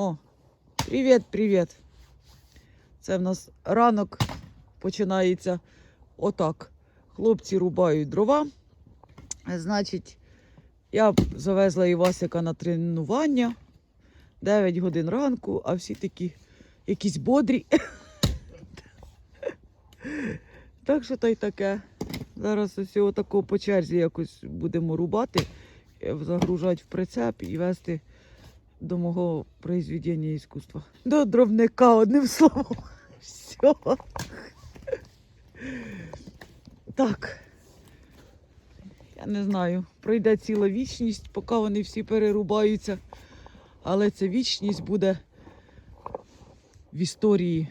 О, привіт, привіт. Це в нас ранок починається отак. Хлопці рубають дрова. Значить, я завезла Івасика на тренування. 9 годин ранку, а всі такі якісь бодрі. Так що та й таке. Зараз ось отако по черзі якось будемо рубати, е, загружати в прицеп і вести до мого произведення іскусства. До дровника, одним словом. Все. Так. Я не знаю, пройде ціла вічність, поки вони всі перерубаються. Але ця вічність буде в історії.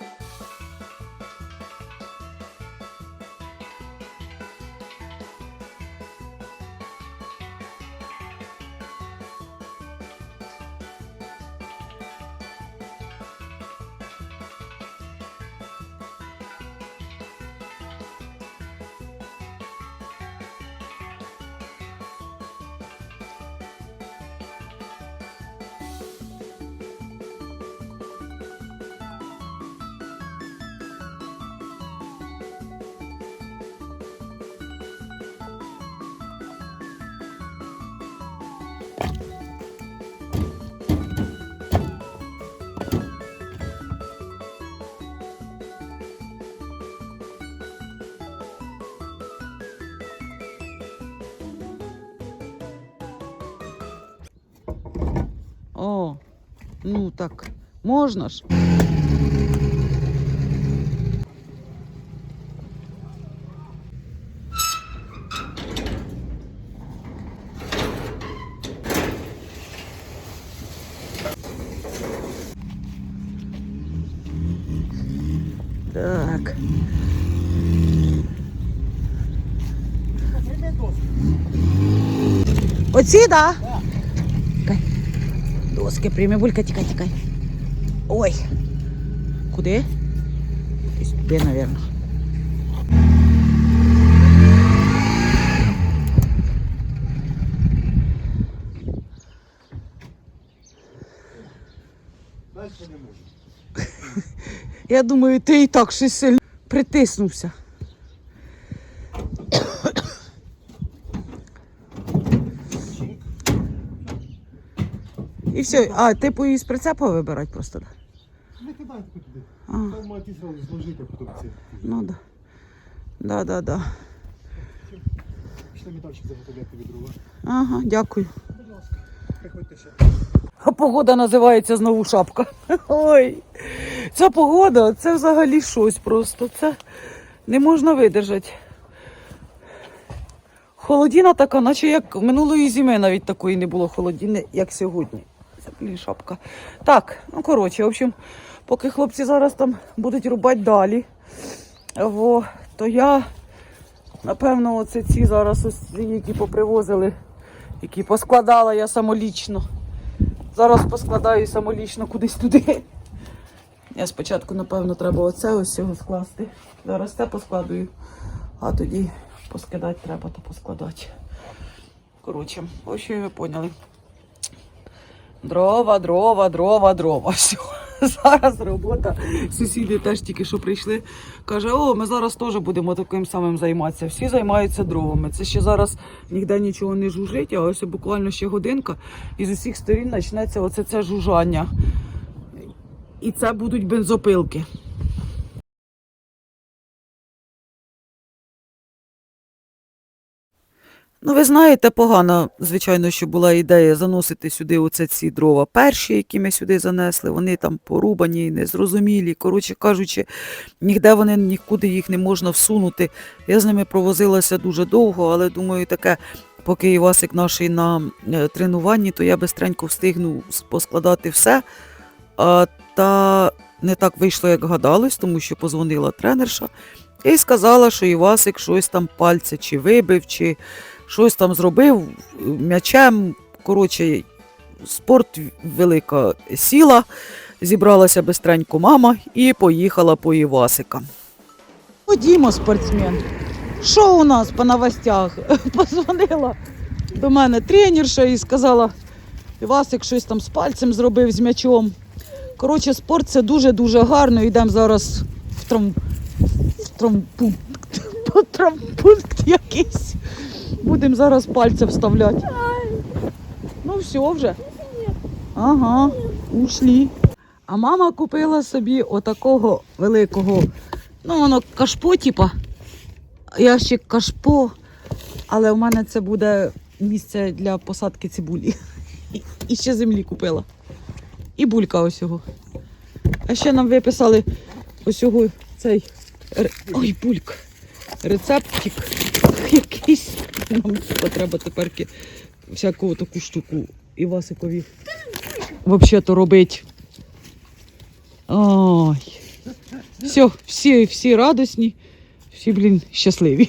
え? О, ну так, можна ж. Оці, да? Тікай. Доски прийми, булька, тікай, тікай. Ой. Куди? Туди, мабуть. Я думаю, ти і так щось сильно притиснувся. І все. А, ти поїзд прицепа вибирати просто. так? Не кидай таку туди. А, Там мають зразу зложити, потім ну да. Да, да, да. Пішли метальчик заготовляти від дрова. Ага, дякую. Будь ласка, приходьте ще. А погода називається знову шапка. Ой, ця погода це взагалі щось просто. Це не можна видержати. Холодіна така, наче як минулої зими навіть такої не було холодіни, як сьогодні. Це блін шапка. Так, ну коротше, в общем, поки хлопці зараз там будуть рубати далі, во, то я, напевно, оце ці зараз ось ці, які попривозили, які поскладала я самолічно. Зараз поскладаю самолічно кудись туди. Я спочатку, напевно, треба оце ось цього скласти. Зараз це поскладую, а тоді поскидати треба, то поскладати. Коротше, ось що ви поняли. Дрова, дрова, дрова, дрова. Все. Зараз робота. Сусіди теж тільки що прийшли. Каже, о, ми зараз теж будемо таким самим займатися. Всі займаються дровами. Це ще зараз ніде нічого не жужить, а ось буквально ще годинка, і з усіх сторін почнеться оце це жужання. І це будуть бензопилки. Ну, ви знаєте, погано, звичайно, що була ідея заносити сюди оце ці дрова перші, які ми сюди занесли. Вони там порубані, незрозумілі. Коротше кажучи, ніде вони нікуди їх не можна всунути. Я з ними провозилася дуже довго, але думаю, таке, поки Івасик наш на е, тренуванні, то я бистренько встигну поскладати все. А, та не так вийшло, як гадалось, тому що позвонила тренерша і сказала, що Івасик щось там пальця чи вибив, чи щось там зробив м'ячем. Коротше, спорт велика сіла. Зібралася бистренько мама і поїхала по Івасика. Ходімо, спортсмен. Що у нас по новостях? Позвонила до мене тренерша і сказала, Івасик щось там з пальцем зробив з м'ячом. Коротше, спорт це дуже-дуже гарно. Йдемо зараз в в травмпункт. По травмпункт якийсь. Будемо зараз пальця вставляти. Ну, все вже. Ага, ушли. А мама купила собі отакого великого, ну воно кашпо, типа. Ящик кашпо, але в мене це буде місце для посадки цибулі. І- ще землі купила. І булька ось. А ще нам виписали ось цей. Ой, бульк. Рецептик якийсь. Нам треба тепер всяку таку штуку Івасикові. Взагалі-то робить. Ой. Все, всі, всі радісні, всі, блін, щасливі.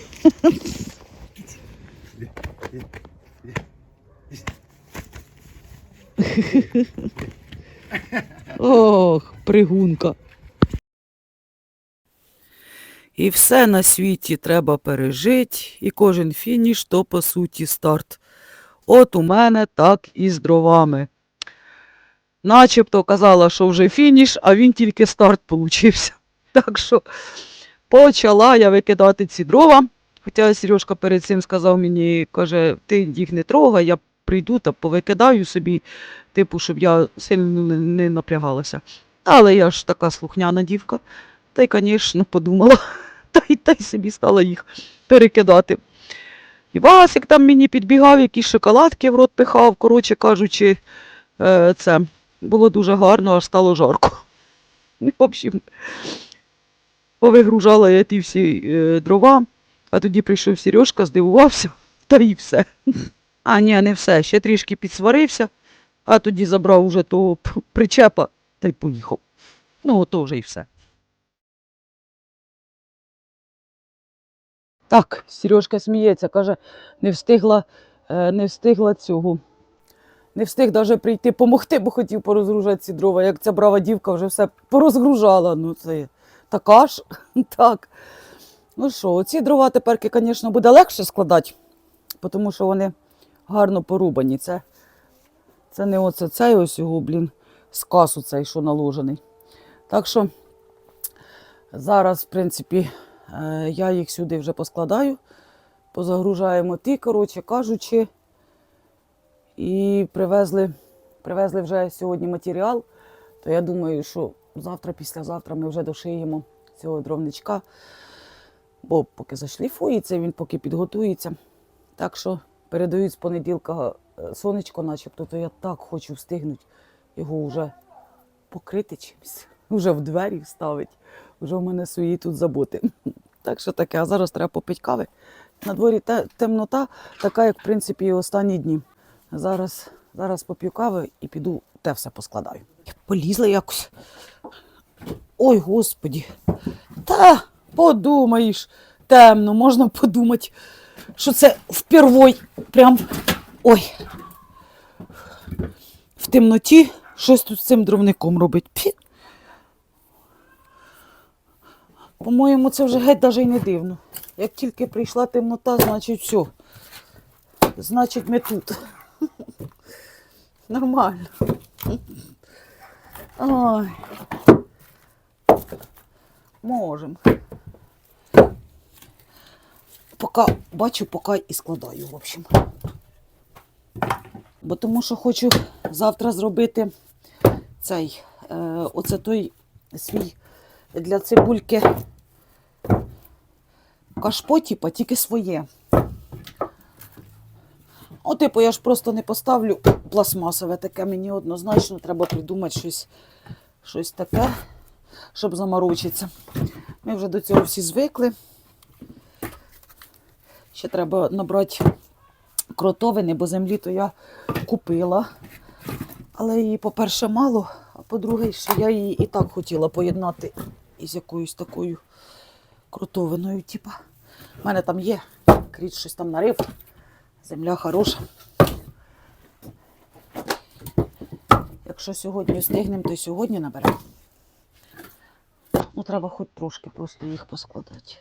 Ох, пригунка. І все на світі треба пережити, і кожен фініш то по суті старт. От у мене так і з дровами. Начебто казала, що вже фініш, а він тільки старт получився. Так що почала я викидати ці дрова. Хоча Сережка перед цим сказав мені, каже, ти їх не трогай, я прийду та повикидаю собі, типу, щоб я сильно не- напрягалася. Але я ж така слухняна дівка. Та й, звісно, подумала, та й та й собі стала їх перекидати. І Васик там мені підбігав, якісь шоколадки в рот пихав, коротше кажучи, е, це було дуже гарно, аж стало жарко. В общем, повигружала я ті всі е, дрова, а тоді прийшов Сережка, здивувався, та і все. А ні, не все, ще трішки підсварився, а тоді забрав уже того причепа та й поїхав. Ну, ото вже і все. Так, Сережка сміється, каже, не встигла, е, не встигла цього. Не встиг навіть прийти помогти, бо хотів порозгружати ці дрова. Як ця брава дівка вже все порозгружала. Ну, це така ж. Так. Ну що, ці дрова тепер, звісно, буде легше складати, тому що вони гарно порубані. Це, це не оце цей ось його, блін, з касу цей, що наложений. Так що зараз, в принципі, я їх сюди вже поскладаю, позагружаємо ті, коротше кажучи. І привезли, привезли вже сьогодні матеріал. То я думаю, що завтра, післязавтра ми вже дошиємо цього дровничка. Бо поки зашліфується, він поки підготується. Так що передають з понеділка е, сонечко, начебто, то я так хочу встигнути його вже покрити чимось, вже в двері вставити. Вже в мене свої тут заботи. Так що таке, а зараз треба попити кави. На дворі те- темнота, така, як в принципі і останні дні. Зараз, зараз поп'ю кави і піду те все поскладаю. Полізла якось. Ой, господі. Та подумаєш, темно, можна подумати, що це впервой прям. Ой. В темноті щось тут з цим дровником робить. По-моєму, це вже геть навіть не дивно. Як тільки прийшла темнота, значить все. Значить, ми тут. Нормально. Ой. Можем. Пока бачу, поки і складаю, в общем. Бо тому що хочу завтра зробити цей, е, оце той свій для цибульки кашпо, типа, тільки своє. О, типу, я ж просто не поставлю пластмасове таке, мені однозначно треба придумати щось, щось таке, щоб заморочитися. Ми вже до цього всі звикли. Ще треба набрати кротовини, бо землі то я купила. Але її, по-перше, мало, по-друге, що я її і так хотіла поєднати із якоюсь такою кротовиною. Типа. У мене там є, кріт щось там нарив. Земля хороша. Якщо сьогодні встигнемо, то сьогодні наберемо. Ну, треба хоч трошки просто їх поскладати.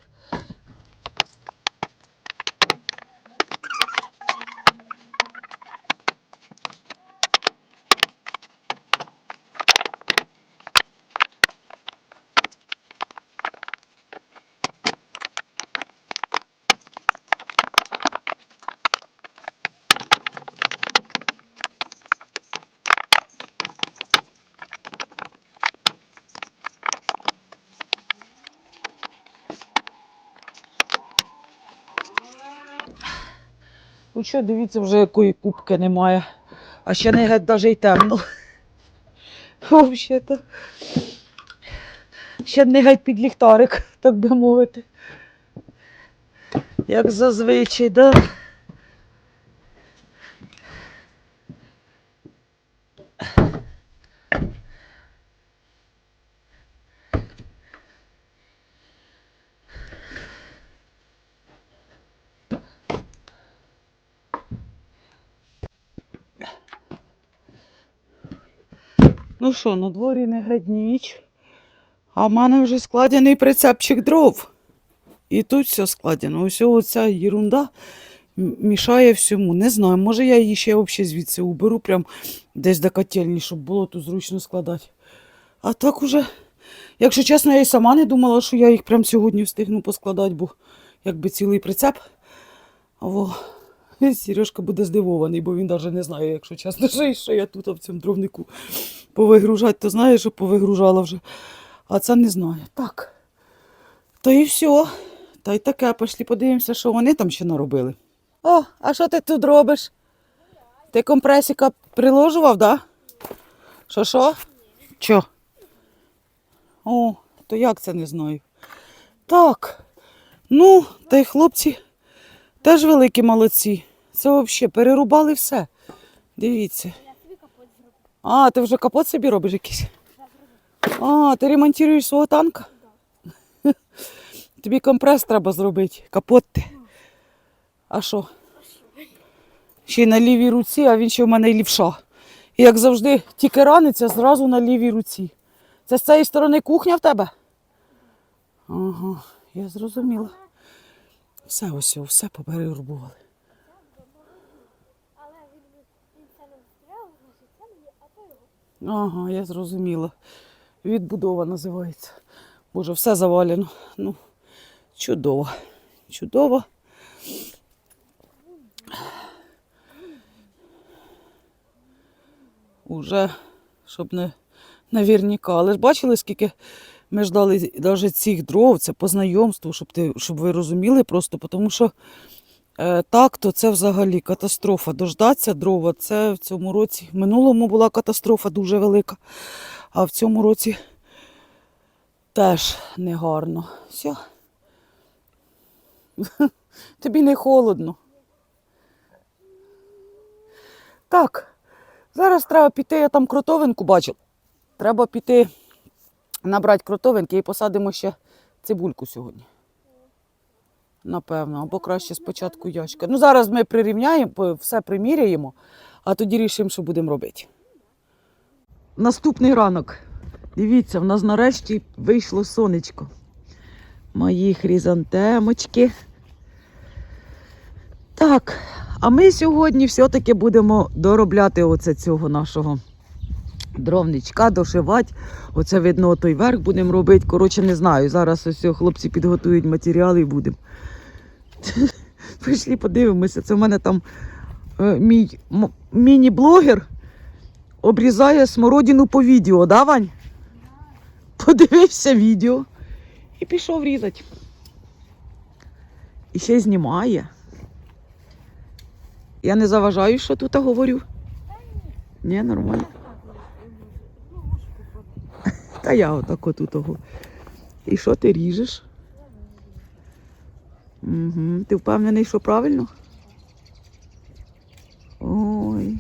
Ну що, дивіться, вже якої кубки немає. А ще не геть навіть й темно. Взагалі-то. Ще не геть під ліхтарик, так би мовити. Як зазвичай, да? Що, на дворі не геть ніч, а в мене вже складений прицепчик дров. І тут все складено. Ось оця ерунда мішає всьому. Не знаю, може я її ще взагалі звідси уберу, прям десь до котельні, щоб було тут зручно складати. А так уже, якщо чесно, я і сама не думала, що я їх прям сьогодні встигну поскладати, бо якби цілий прицеп. Во. Сережка буде здивований, бо він навіть не знає, якщо чесно, що, я тут в цьому дровнику повигружати, то знає, що повигружала вже. А це не знає. Так. То і все. Та й таке, пішли подивимося, що вони там ще наробили. О, а що ти тут робиш? Ти компресіка приложував, да? Що що? Чо? О, то як це не знаю. Так. Ну, та й хлопці теж великі молодці. Це взагалі перерубали все. Дивіться. А, ти вже капот собі робиш якийсь? А, ти ремонтуєш свого танка? Тобі компрес треба зробити. Капот ти. А що? Ще й на лівій руці, а він ще в мене й лівша. І як завжди, тільки раниться зразу на лівій руці. Це з цієї сторони кухня в тебе? Ага, я зрозуміла. Все ось, все поперерубували. Але він, він це не стріляв, значить це мені, а то його. Ага, я зрозуміла. Відбудова називається. Боже, все завалено. Ну, чудово. Чудово. Уже, щоб не навірніка. Але ж бачили, скільки ми ждали навіть цих дров, це по знайомству, щоб, ти, щоб ви розуміли просто, тому що так, то це взагалі катастрофа. Дождатися дрова, це в цьому році. В минулому була катастрофа дуже велика, а в цьому році теж негарно. Все. Тобі не холодно. Так, зараз треба піти, я там кротовинку бачив. Треба піти набрати кротовинки і посадимо ще цибульку сьогодні. Напевно, або краще спочатку ящика. Ну, зараз ми прирівняємо, все приміряємо, а тоді рішимо, що будемо робити. Наступний ранок. Дивіться, в нас нарешті вийшло сонечко. Мої хризантемочки. Так, а ми сьогодні все-таки будемо доробляти оце цього нашого дровничка, дошивати. Оце видно, той верх будемо робити. Коротше, не знаю. Зараз ось хлопці підготують матеріали і будемо. Пішли, подивимося. Це в мене там е, мій міні-блогер обрізає смородину по відео, да, Вань? Подивився відео і пішов різати. І ще знімає. Я не заважаю, що тут говорю. Ні, нормально. Та я отако тут. Ого. І що ти ріжеш? Угу. Ти впевнений, що правильно? Ой.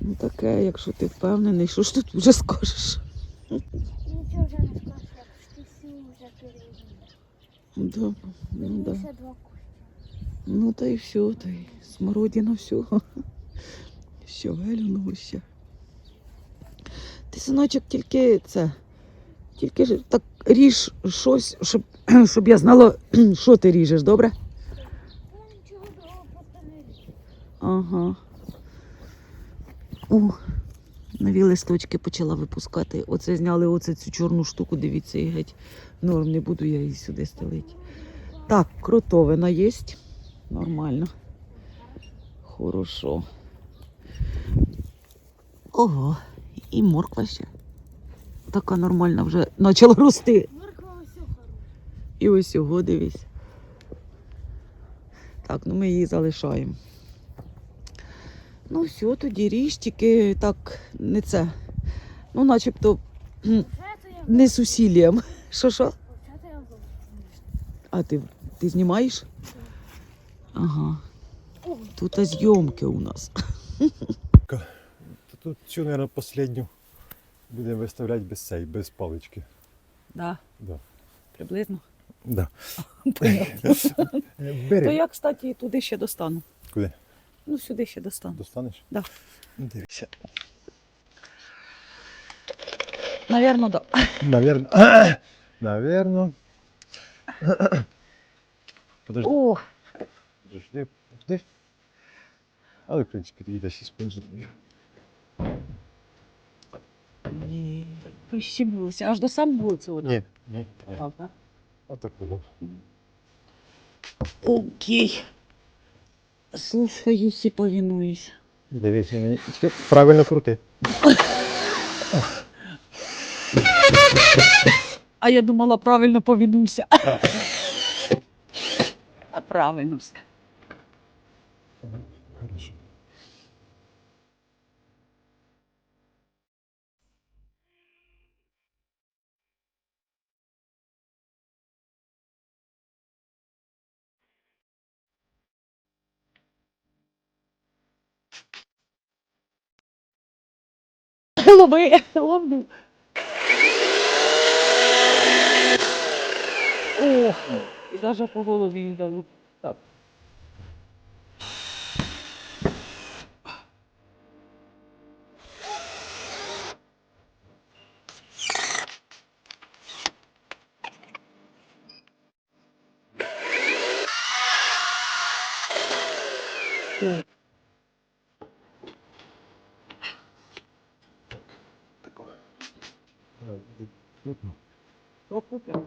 Ну таке, якщо ти впевнений, що ж тут вже скажеш? Нічого вже не скажу, я сім вже перевів. Да, ну, да. Ну та й все, та й смородина все. Щавелю, ну ще. Ти, синочок, тільки це. Тільки ж так ріж щось, щоб, щоб я знала, що ти ріжеш, добре? Нічого другого просто не ріжу. Ага. О, нові листочки почала випускати. Оце зняли оце цю чорну штуку, дивіться, і геть норм, не буду я її сюди стелити. Так, кротовина є. Нормально. Хорошо. Ого, і морква ще. Така нормальна вже почала рости. Морква ось. І ось його дивись. Так, ну ми її залишаємо. Ну, все, тоді ріж, тільки так, не це. Ну, начебто не з. Що що? А ти, ти знімаєш? Ага. Тут зйомки у нас. Тут цю, мабуть, останню будемо виставляти без цей, без палички. Да, Да. приблизно. Да. То Бери. я, кстати, туди ще достану. Куди? Ну, сюди ще достану. Достанеш? Да. Ну, Дивися. Навірно, да. Наверно. Наверно. Подожди, О, подожди, подожди. Але, в принципі, ти йдеш із спонжирою. Ні. Прищемилося. Аж до самого цього. Ні, ні, ні. Правда? Отак було. Окей. Слухаюсь і повинуюсь. Дивися мені. Правильно крути. А я думала, правильно повинуйся. А правильно все. Лови, ловлю. О, і навіть по голові не дав. Так. Що купив?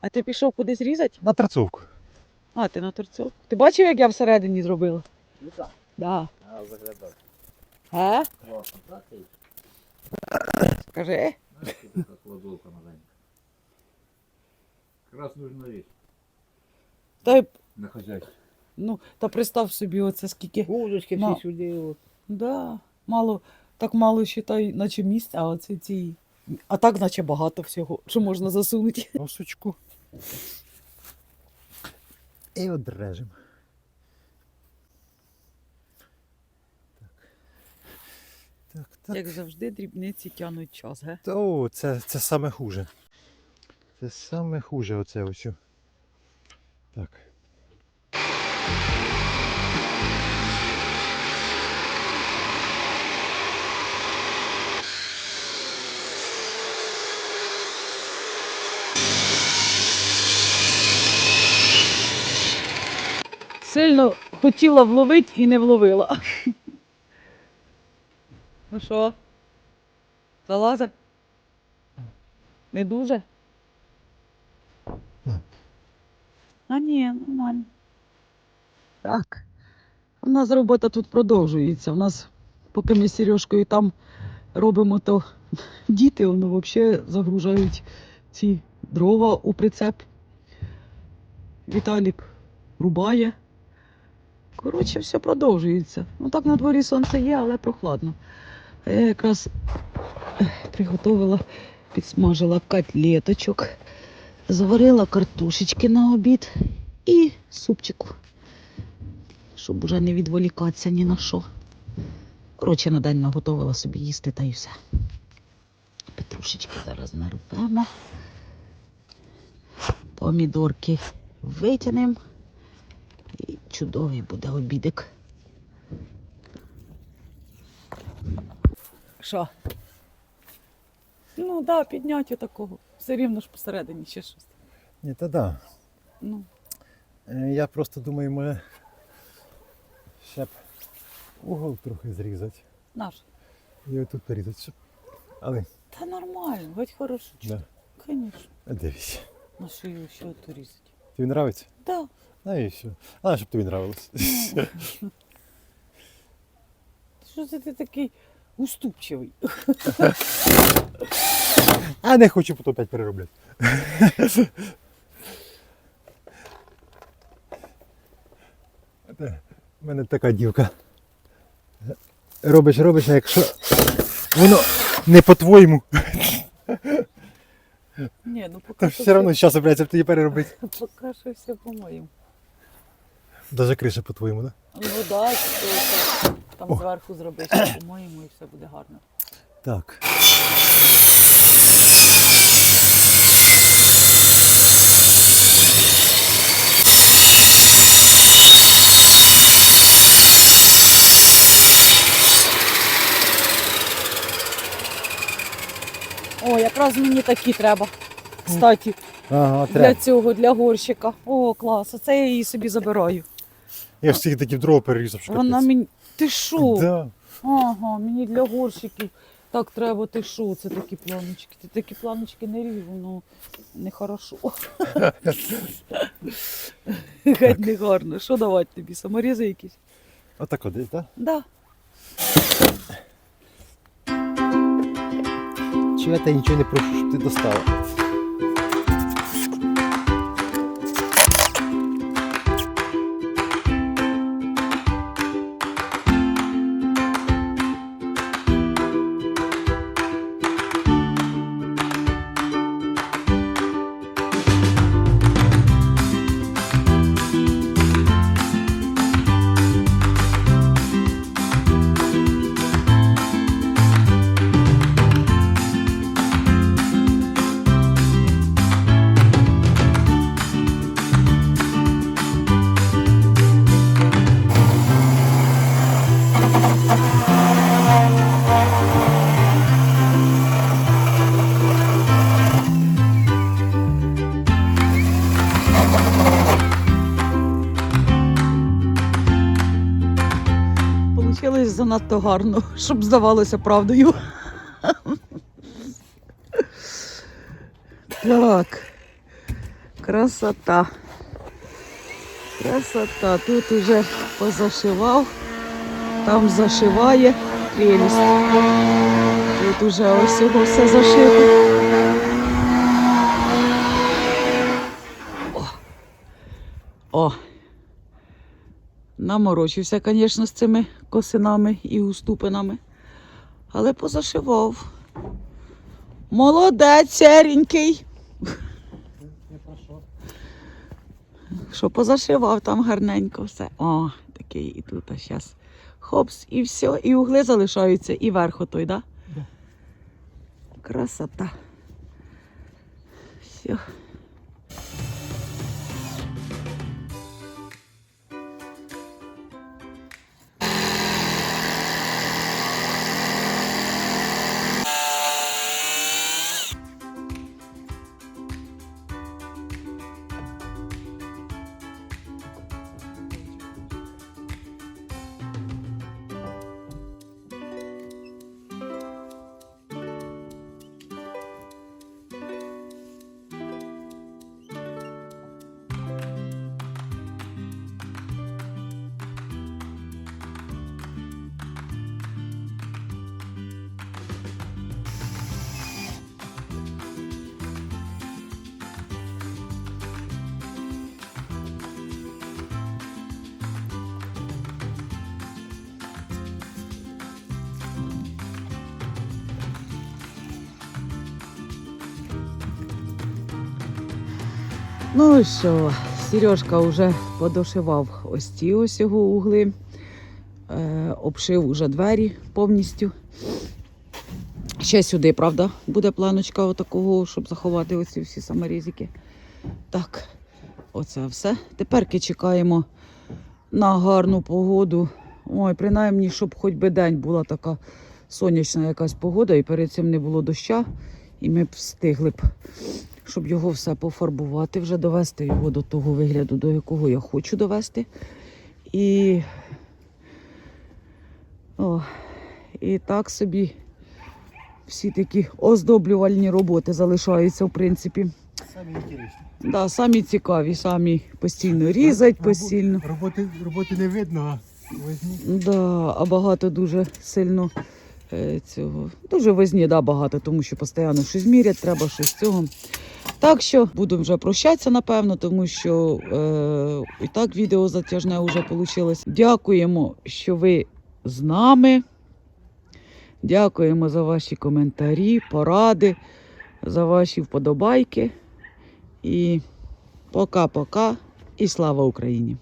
А ти пішов кудись різати? На торцовку. А, ти на торцовку. Ти бачив, як я всередині зробила? Так. Да. А заглядав. Е? Класно, так? І Скажи. знаєш, тут така кладовка маленька. Якраз нужна річ Та, й- на хазяйстві. ну, та представ собі, оце скільки. Вудочки На. всі сюди. От. Да, мало, так мало считай, наче місця, а оце ці. А так, наче багато всього, що можна засунути. Носочку. І одрежемо. Так. Так, так. Як завжди, дрібниці тянуть час, ге? Та, О, це, це саме хуже. Це саме хуже оце ось. Так. Сильно хотіла вловити і не вловила. Ну що? Залазить? Не дуже? А ні, нормально. Так. У нас робота тут продовжується. У нас, поки ми з Сережкою там робимо, то діти воно взагалі загружають ці дрова у прицеп. Віталік рубає. Коротше, все продовжується. Ну так на дворі сонце є, але прохладно. А я якраз ех, приготувала, підсмажила котлеточок, заварила картошечки на обід і супчику, щоб уже не відволікатися ні на що. Коротше, на день наготовила собі їсти та й все. Петрушечки зараз нарвемо. Помідорки витягнемо. І чудовий буде обідик. Що? Ну так, да, підняття такого. Все рівно ж посередині ще щось. Ні, та да. Ну, Е, Я просто думаю, може ще б угол трохи зрізати. наш. І отут порізати. Щоб... Але, Та нормально, хоч хорошо. да. Звісно. Дивись. На шию ще то різати. Тобі подобається? Так. А і все. А, щоб тобі нравилось. Що це ти такий уступчивий? А не хочу потім опять переробляти. В мене така дівка. Робиш, робиш, а якщо воно не по-твоєму, Ні, ну поки все одно зараз придеться тоді переробити. поки що все по-моєму. Даже криша по-твоєму, так? Ну да, то там зверху зробити, по-моєму, і все буде гарно. Так. О, якраз мені такі треба. Кстати, Ага, для треба. цього, для горщика. О, клас. Оце я її собі забираю. Я ж всіх такі в дрова перерізав, що Вона капець. мені. Ти що? Да. Ага, мені для горщиків так треба, ти що, це такі планочки. Ти такі планочки не ріж, воно нехорошо. Геть не гарно. Що давати тобі? Саморізи якісь? Отак от десь, так? Да. Чи я тебе нічого не прошу, щоб ти достала? Получилось занадто гарно, щоб здавалося правдою. Так. Красота. Красота. Тут уже позашивав, там зашиває прелість. Тут уже ось його все зашито. О. О. Наморочився, звісно, з цими косинами і уступинами. Але позашивав. Молодець, серенький. Що позашивав там гарненько все. О, такий і тут а зараз. Хопс, і все, і угли залишаються, і верх отой, да? Да. Красота. Все. Ну що, Сережка вже подошивав ось ці ось його угли, е, обшив уже двері повністю. Ще сюди, правда, буде планочка отакого, щоб заховати оці всі саморізики. Так, оце все. Теперки чекаємо на гарну погоду. Ой, принаймні, щоб хоч би день була така сонячна якась погода, і перед цим не було доща, і ми б встигли б, щоб його все пофарбувати, вже довести його до того вигляду, до якого я хочу довести. І, о, і так собі всі такі оздоблювальні роботи залишаються, в принципі. Самі інтересні. Да, самі цікаві, самі постійно різать, постійно. Роботи, роботи не видно, а возьмі. Да, а багато дуже сильно е, цього. Дуже возні, да, багато, тому що постійно щось мірять, треба щось цього. Так що будемо вже прощатися, напевно, тому що е, і так відео затяжне вже вийшло. Дякуємо, що ви з нами. Дякуємо за ваші коментарі, поради, за ваші вподобайки. І пока-пока. І слава Україні!